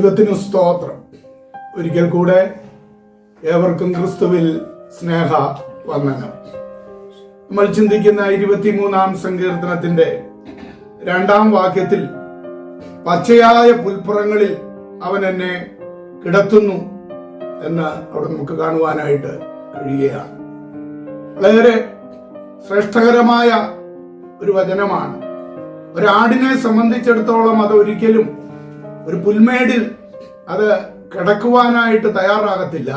ദൈവത്തിന് സ്തോത്രം. ഒരിക്കൽ കൂടെ ഏവർക്കും ക്രിസ്തുവിൽ സ്നേഹ വന്ദനം. നമ്മൾ ചിന്തിക്കുന്ന ഇരുപത്തിമൂന്നാം സങ്കീർത്തനത്തിന്റെ രണ്ടാം വാക്യത്തിൽ പച്ചയായ പുൽപ്പുറങ്ങളിൽ അവൻ എന്നെ കിടത്തുന്നു എന്ന് അവിടെ നമുക്ക് കാണുവാനായിട്ട് കഴിയുകയാണ്. വളരെ ശ്രേഷ്ഠകരമായ ഒരു വചനമാണ്. ഒരാടിനെ സംബന്ധിച്ചിടത്തോളം അത് ഒരിക്കലും ഒരു പുൽമേടിൽ അത് കിടക്കുവാനായിട്ട് തയ്യാറാകത്തില്ല.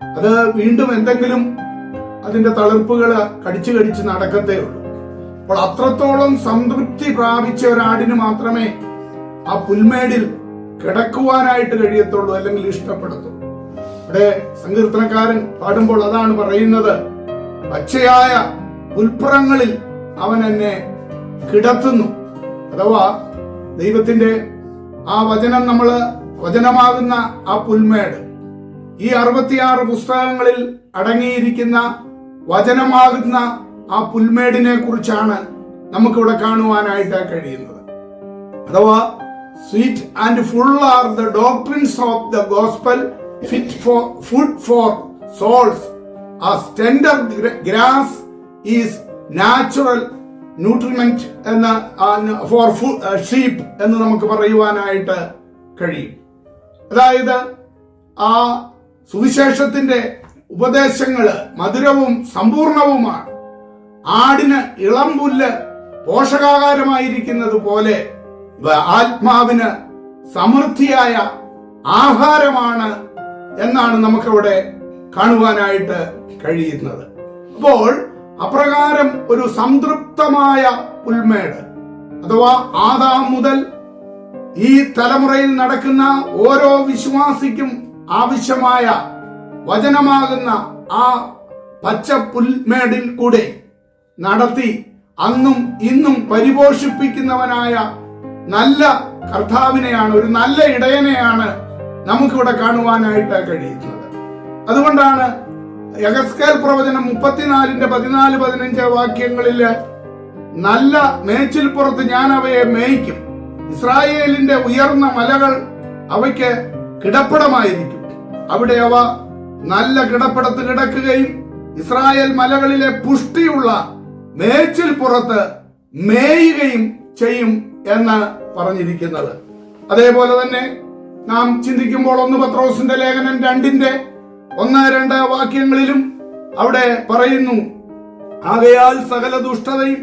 അത് വീണ്ടും എന്തെങ്കിലും അതിന്റെ തളിർപ്പുകൾ കടിച്ചു കടിച്ച് നടക്കത്തേ ഉള്ളൂ. അപ്പോൾ അത്രത്തോളം സംതൃപ്തി പ്രാപിച്ച ഒരാടിന് മാത്രമേ ആ പുൽമേടിൽ കിടക്കുവാനായിട്ട് കഴിയത്തുള്ളൂ അല്ലെങ്കിൽ ഇഷ്ടപ്പെടത്തുള്ളൂ. ഇവിടെ സങ്കീർത്തനക്കാരൻ പാടുമ്പോൾ അതാണ് പറയുന്നത് പച്ചയായ പുൽപ്പുറങ്ങളിൽ അവൻ എന്നെ കിടത്തുന്നു. അഥവാ ദൈവത്തിന്റെ ആ വചനം നമ്മൾ വചനമാകുന്ന ആ പുൽമേട്. ഈ അറുപത്തിയാറ് പുസ്തകങ്ങളിൽ അടങ്ങിയിരിക്കുന്ന വചനമാകുന്ന ആ പുൽമേടിനെ കുറിച്ചാണ് നമുക്കിവിടെ കാണുവാനായിട്ട് കഴിയുന്നത്. അഥവാ sweet and full are the doctrines of the gospel fit for food for souls ആ tender grass is natural nutriment എന്ന ഫോർ ഷീപ്പ് എന്ന് നമുക്ക് പറയുവാനായിട്ട് കഴിയും. അതായത് ആ സുവിശേഷത്തിന്റെ ഉപദേശങ്ങൾ മധുരവും സമ്പൂർണവുമാണ്. ആടിന് ഇളം പുല്ല് പോഷകാഹാരമായിരിക്കുന്നത് പോലെ ആത്മാവിന് സമൃദ്ധിയായ ആഹാരമാണ് എന്നാണ് നമുക്കവിടെ കാണുവാനായിട്ട് കഴിയുന്നത്. അപ്പോൾ അപ്രകാരം ഒരു സംതൃപ്തമായ ഉൾമേട് അഥവാ ആദാം മുതൽ ഈ തലമുറയിൽ നടക്കുന്ന ഓരോ വിശ്വാസിക്കും ആവശ്യമായ വചനമാകുന്ന ആ പച്ച പുൽമേടിൽ കൂടെ നടത്തി അന്നും ഇന്നും പരിപോഷിപ്പിക്കുന്നവനായ നല്ല കർത്താവിനെയാണ് ഒരു നല്ല ഇടയനെയാണ് നമുക്കിവിടെ കാണുവാനായിട്ട് കഴിയുന്നത്. അതുകൊണ്ടാണ് യഗസ്കേൽ പ്രവചനം മുപ്പത്തിനാലിന്റെ പതിനാല് പതിനഞ്ച് വാക്യങ്ങളിൽ നല്ല മേച്ചിൽപ്പുറത്ത് ഞാൻ അവയെ മേയ്ക്കും. ഇസ്രായേലിന്റെ ഉയർന്ന മലകൾ അവയ്ക്ക് കിടപ്പടമായിരിക്കും. അവിടെ അവ നല്ല കിടപ്പടത്ത് കിടക്കുകയും ഇസ്രായേൽ മലകളിലെ പുഷ്ടിയുള്ള മേച്ചിൽ പുറത്ത് മേയുകയും ചെയ്യും എന്ന് പറഞ്ഞിരിക്കുന്നത്. അതേപോലെ തന്നെ നാം ചിന്തിക്കുമ്പോൾ ഒന്ന് പത്രോസിന്റെ ലേഖനം രണ്ടിന്റെ ഒന്ന് രണ്ട് വാക്യങ്ങളിലും അവിടെ പറയുന്നു ആകയാൽ സകല ദുഷ്ടതയും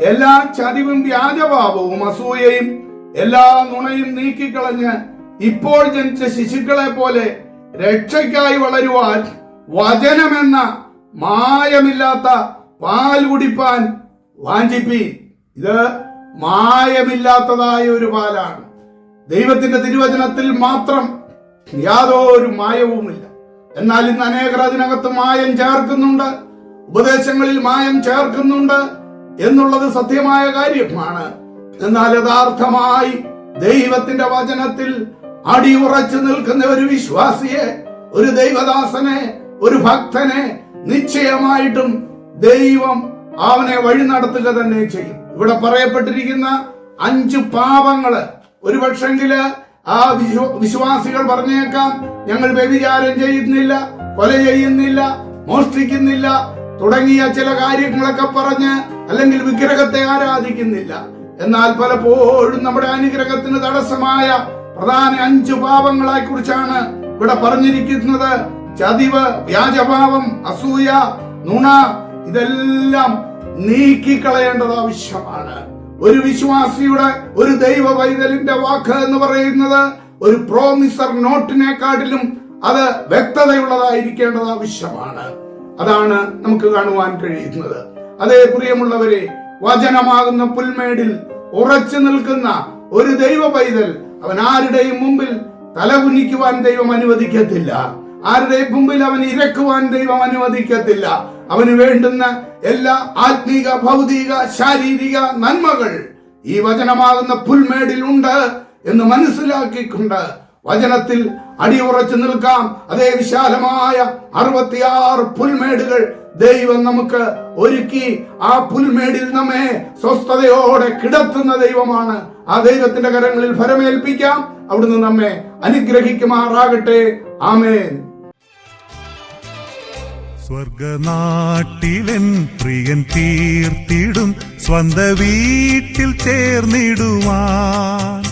എല്ലാ ചതിവും വ്യാജഭാവവും അസൂയയും എല്ലാ നുണയും നീക്കിക്കളഞ്ഞ് ഇപ്പോൾ ജനിച്ച ശിശുക്കളെ പോലെ രക്ഷയ്ക്കായി വളരുവാൻ വചനമെന്ന മായമില്ലാത്ത പാൽ കുടിപ്പാൻ വാഞ്ചിപ്പി. ഇത് മായമില്ലാത്തതായ ഒരു പാലാണ്. ദൈവത്തിന്റെ തിരുവചനത്തിൽ മാത്രം യാതൊരു മായവുമില്ല. എന്നാൽ ഇന്ന് അനേകർ അതിനകത്ത് മായം ചേർക്കുന്നുണ്ട് ഉപദേശങ്ങളിൽ മായം ചേർക്കുന്നുണ്ട് എന്നുള്ളത് സത്യമായ കാര്യമാണ്. എന്നാൽ യഥാർത്ഥമായി ദൈവത്തിന്റെ വചനത്തിൽ അടിയുറച്ചു നിൽക്കുന്ന ഒരു വിശ്വാസിയെ ഒരു ദൈവദാസനെ ഒരു ഭക്തനെ നിശ്ചയമായിട്ടും ദൈവം അവനെ വഴി നടത്തുക തന്നെ ചെയ്യും. ഇവിടെ പറയപ്പെട്ടിരിക്കുന്ന അഞ്ച് പാപങ്ങൾ ഒരു പക്ഷെങ്കിൽ ആ വിശ്വാസികൾ പറഞ്ഞേക്കാം. ഞങ്ങൾ വ്യഭിചാരം ചെയ്യുന്നില്ല കൊല ചെയ്യുന്നില്ല മോഷ്ടിക്കുന്നില്ല തുടങ്ങിയ ചില കാര്യങ്ങളൊക്കെ പറഞ്ഞ് അല്ലെങ്കിൽ വിഗ്രഹത്തെ ആരാധിക്കുന്നില്ല. എന്നാൽ പലപ്പോഴും നമ്മുടെ അനുഗ്രഹത്തിന് തടസ്സമായ പ്രധാന അഞ്ചു പാപങ്ങളെ കുറിച്ചാണ് ഇവിടെ പറഞ്ഞിരിക്കുന്നത്. ചതിവ് വ്യാജഭാവം അസൂയ നുണ ഇതെല്ലാം നീക്കിക്കളയേണ്ടത് ആവശ്യമാണ്. ഒരു വിശ്വാസിയുടെ ഒരു ദൈവ പൈതലിന്റെ വാക്ക് എന്ന് പറയുന്നത് ഒരു പ്രോമിസർ നോട്ടിനെക്കാട്ടിലും അത് വ്യക്തതയുള്ളതായിരിക്കേണ്ടത് ആവശ്യമാണ്. അതാണ് നമുക്ക് കാണുവാൻ കഴിയുന്നത്. അതേ പ്രിയമുള്ളവരെ വചനമാകുന്ന പുൽമേടിൽ ഉറച്ചു നിൽക്കുന്ന ഒരു ദൈവ പൈതൽ അവൻ ആരുടെയും മുമ്പിൽ തലകുനിക്കുവാൻ ദൈവം അനുവദിക്കത്തില്ല. ആരുടെയും മുമ്പിൽ അവൻ ഇരക്കുവാൻ ദൈവം അനുവദിക്കത്തില്ല. അവന് വേണ്ടുന്ന എല്ലാ ആത്മീക ഭൗതിക ശാരീരിക നന്മകൾ ഈ വചനമാകുന്ന പുൽമേടിൽ ഉണ്ട് എന്ന് മനസ്സിലാക്കിക്കൊണ്ട് വചനത്തിൽ അടിയുറച്ചു നിൽക്കാം. അതേ വിശാലമായ അറുപത്തിയാറ് പുൽമേടുകൾ ദൈവം നമുക്ക് ഒരുക്കി. ആ പുൽമേടിൽ നമ്മെ സ്വസ്ഥതയോടെ കിടത്തുന്ന ദൈവമാണ്. ആ ദൈവത്തിന്റെ കരങ്ങളിൽ ഫലമേൽപ്പിക്കാം അവിടുന്ന് നമ്മെ അനുഗ്രഹിക്കുമാറാകട്ടെ. ആമേൻ. സ്വർഗനാട്ടിലൻ പ്രിയൻ തീർത്തിടും. സ്വന്ത വീട്ടിൽ ചേർന്നിടുവാൻ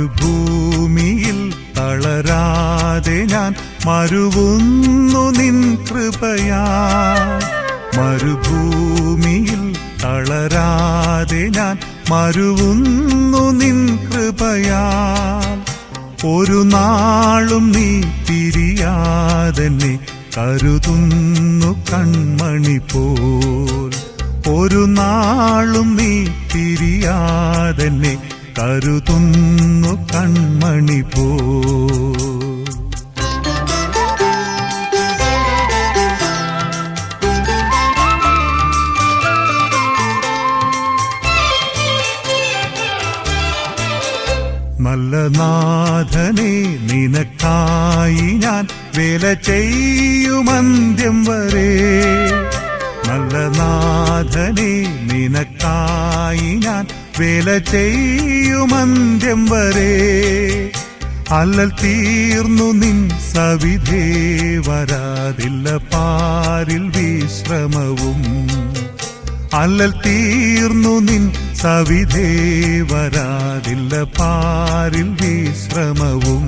മരുഭൂമിയിൽ തളരാതെ ഞാൻ മരുവുന്നു നിൻ കൃപയാ. മരുഭൂമിയിൽ തളരാതെ ഞാൻ മരുവുന്നു നിൻ കൃപയാ. ഒരു നാളും നീ പിരിയാതെന്നെ കരുതുന്നു കൺമണി പോൽ. ഒരു നാളും നീ പിരിയാതെന്നെ കരുതുന്നു കൺമണി പോ. നല്ല നാഥനെ നിനക്കായി ഞാൻ വേല ചെയ്യുമന്ത്യം വരെ. നല്ല നാഥനെ നിനക്കായി ഞാൻ വേല ചെയ്യുമന്ത്യം വരെ. അല്ലൽ തീർന്നു നിൻ സവിധേ വരാതില്ല പാരിൽ വിശ്രമവും. അല്ലൽ തീർന്നു നിൻ സവിധേ വരാതില്ല പാരിൽ വിശ്രമവും.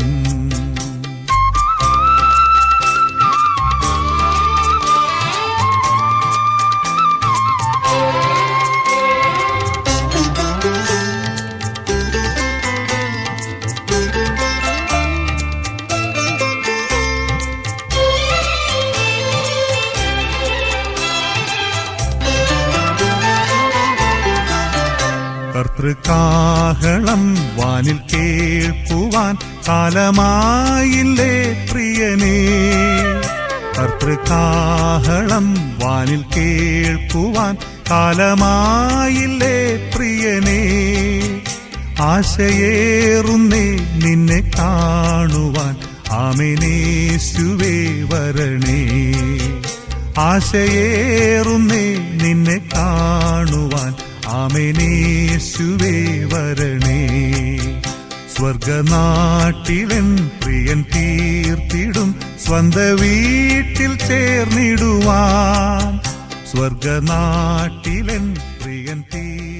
കർത്തൃകാഹളം വാനിൽ കേൾക്കുവാൻ കാലമായില്ലേ പ്രിയനേ. കർത്തൃകാഹളം വാനിൽ കേൾക്കുവാൻ കാലമായില്ലേ പ്രിയനേ. ആശയേറുന്നേ നിന്നെ കാണുവാൻ ആമിനേശുവേ വരണേ. ആശയേറുന്നേ നിന്നെ കാണുവാൻ ആമിനേശുവേ വരണേ. സ്വർഗനാട്ടിലൻ പ്രിയൻ തീർത്തിടും സ്വന്ത വീട്ടിൽ ചേർന്നിടുവാൻ. സ്വർഗനാട്ടിലൻ പ്രിയൻ തീർ